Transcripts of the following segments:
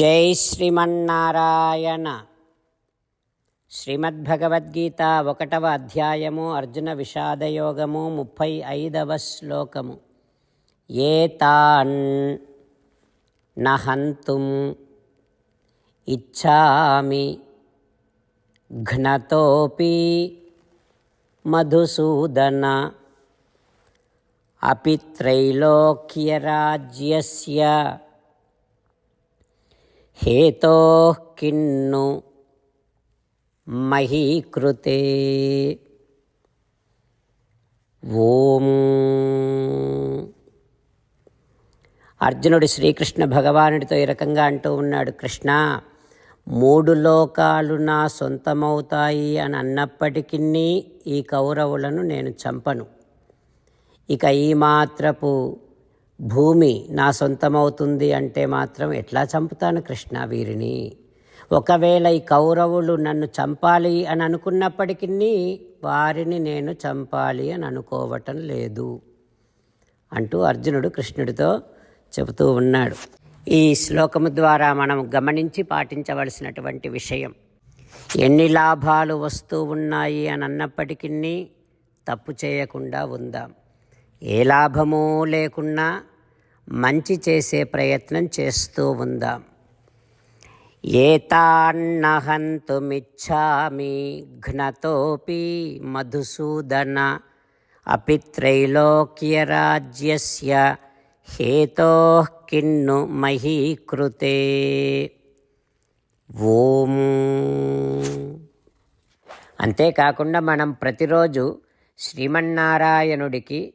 జై శ్రీమన్నారాయణ. శ్రీమద్భగవద్గీత ఒకటవ అధ్యాయము అర్జున విషాదయోగము ముప్పై ఐదవ శ్లోకము. ఏ తాన్ నహంతుం ఇచ్చామి ఘ్నతోపి మధుసూదన అపి త్రైలోక్యరాజ్యస్య హేతో కిన్ను మహీకృతే. ఓం. అర్జునుడు శ్రీకృష్ణ భగవానుడితో ఈ రకంగా అంటూ ఉన్నాడు కృష్ణ మూడు లోకాలు నా సొంతమవుతాయి అని అన్నప్పటికీ ఈ కౌరవులను నేను చంపను. ఇక ఈ మాత్రపు భూమి నా సొంతమవుతుంది అంటే మాత్రం ఎట్లా చంపుతాను కృష్ణ వీరిని? ఒకవేళ ఈ కౌరవులు నన్ను చంపాలి అని అనుకున్నప్పటికీ వారిని నేను చంపాలి అని అనుకోవటం లేదు అంటూ అర్జునుడు కృష్ణుడితో చెబుతూ ఉన్నాడు. ఈ శ్లోకము ద్వారా మనం గమనించి పాటించవలసినటువంటి విషయం. ఎన్ని లాభాలు వస్తూ ఉన్నాయి అని అన్నప్పటికీ తప్పు చేయకుండా ఉందాం. ఏ లాభమూ లేకున్నా మంచి చేసే ప్రయత్నం చేస్తూ ఉందాం. ఏతాన్నహంతుమిచ్చామి ఘ్నతోపి మధుసూదన అపి త్రైలోక్యరాజ్యస్య హేతో కిన్ను మహీకృతే. ఓం. అంతేకాకుండా మనం ప్రతిరోజు శ్రీమన్నారాయణుడికి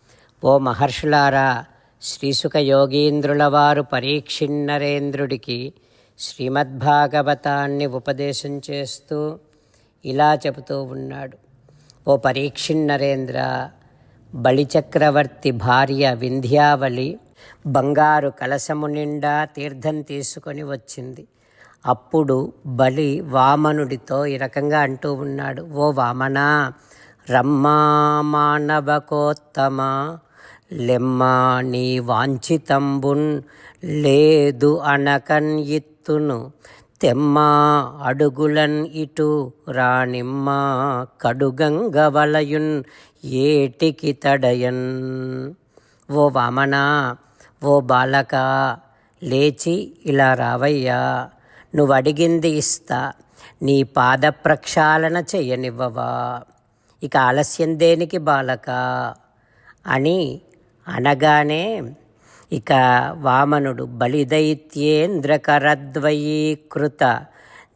ఓ మహర్షులారా శ్రీసుక యోగీంద్రుల వారు పరీక్షిన్నరేంద్రుడికి శ్రీమద్భాగవతాన్ని ఉపదేశం చేస్తూ ఇలా చెబుతూ ఉన్నాడు. ఓ పరీక్షిన్నరేంద్ర బలిచక్రవర్తి భార్య వింధ్యావళి బంగారు కలశము నిండా తీర్థం తీసుకొని వచ్చింది. అప్పుడు బలి వామనుడితో ఈ రకంగా అంటూ ఉన్నాడు. ఓ వామనా రమ్మా మానవకోత్తమా లెమ్మా నీ వాంఛితంబున్ లేదు అనకన్ ఇత్తును. తెమ్మా అడుగులన్ ఇటు రానిమ్మా కడుగంగవలయున్ ఏటికి తడయన్. ఓ వామన ఓ బాలక లేచి ఇలా రావయ్యా నువ్వు అడిగింది ఇస్తా నీ పాద ప్రక్షాళన చెయ్యనివ్వవా ఇక ఆలస్యం దేనికి బాలక? అని అనగానే ఇక వామనుడు బలిదైత్యేంద్రకరద్వయీకృత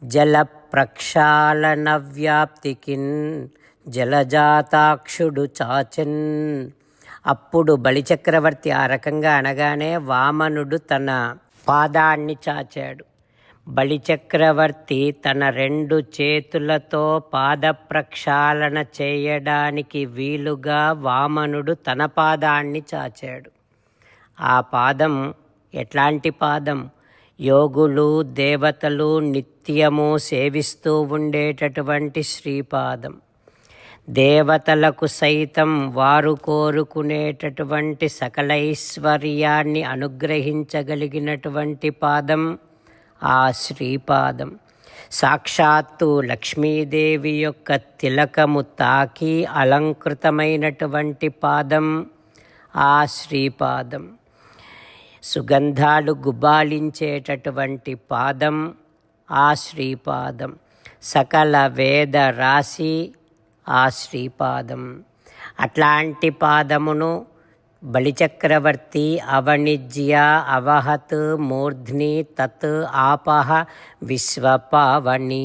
జల ప్రక్షాళన వ్యాప్తికిన్ జలజాతాక్షుడు చాచన్. అప్పుడు బలిచక్రవర్తి ఆ రకంగా అనగానే వామనుడు తన పాదాన్ని చాచాడు. బలిచక్రవర్తి తన రెండు చేతులతో పాద ప్రక్షాళన చేయడానికి వీలుగా వామనుడు తన పాదాన్ని చాచాడు. ఆ పాదం ఎట్లాంటి పాదం? యోగులు దేవతలు నిత్యము సేవిస్తూ ఉండేటటువంటి శ్రీపాదం. దేవతలకు సైతం వారు కోరుకునేటటువంటి సకలైశ్వర్యాన్ని అనుగ్రహించగలిగినటువంటి పాదం ఆ శ్రీపాదం. సాక్షాత్తు లక్ష్మీదేవి యొక్క తిలకము తాకి అలంకృతమైనటువంటి పాదం ఆ శ్రీపాదం. సుగంధాలు గుబాలించేటటువంటి పాదం ఆ శ్రీపాదం. సకల వేద రాశి ఆ శ్రీపాదం. అట్లాంటి పాదమును బలిచక్రవర్తి అవణిజ్య అవహత్ మూర్ధ్ని తత్ ఆపహ విశ్వపావణీ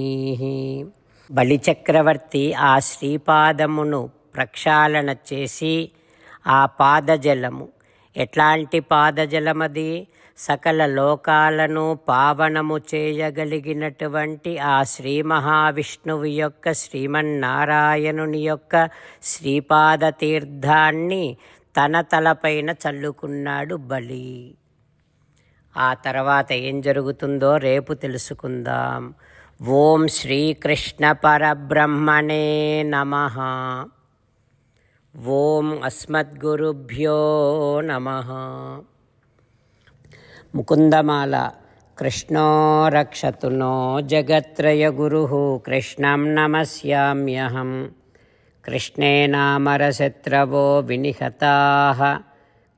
బలిచక్రవర్తి ఆ శ్రీపాదమును ప్రక్షాళన చేసి ఆ పాదజలము. ఎట్లాంటి పాదజలమది? సకల లోకాలను పావనము చేయగలిగినటువంటి ఆ శ్రీ మహావిష్ణువు యొక్క శ్రీమన్నారాయణుని యొక్క శ్రీపాద తీర్థాన్ని తన తలపైన చల్లుకున్నాడు బలి. ఆ తర్వాత ఏం జరుగుతుందో రేపు తెలుసుకుందాం. ఓం శ్రీకృష్ణ పరబ్రహ్మణే నమ. ఓం అస్మద్గురుభ్యో నమ. ముకుందమాల కృష్ణో రక్షతు నో జగత్రయ గురు. కృష్ణం నమస్యామ్యహం. कृष्णेनामरशत्रवो विनिहताः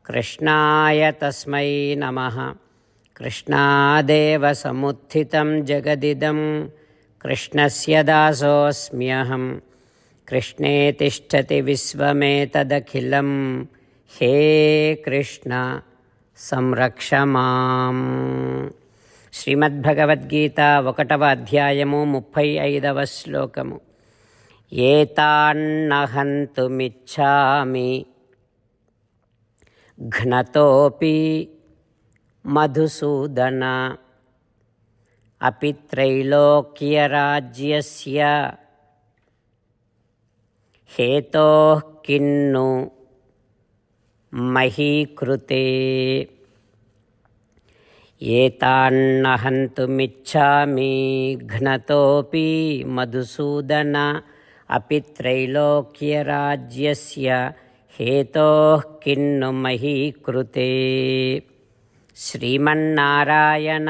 कृष्णाय तस्मै नमः कृष्णादेव समुत्थितं जगदिदं कृष्णस्य दासोऽस्म्यहं कृष्णे तिष्ठति विश्वमेतदखिलं हे कृष्ण సంరక్ష మాం శ్రీమద్భగవద్గీత ఒకటవ అధ్యాయము ముప్పై ఐదవ శ్లోకము ఏతాన్నహంతుమిచ్చామి. ఘ్నతోపి మధుసూదన. అపి త్రైలోక్యరాజ్యస్య. హేతో కిన్ను మహీకృతే. ఏతాన్నహంతుమిచ్చామి ఘ్నతోపి మధుసూదన. అపి త్రైలోక్యరాజ్యస్య హేతో కిన్ను మహీకృతే శ్రీమన్నారాయణ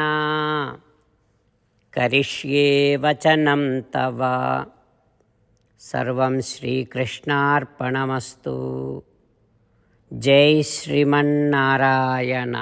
కరిష్యే వచనం తవ సర్వం శ్రీకృష్ణార్పణమస్తు జై శ్రీమన్నారాయణ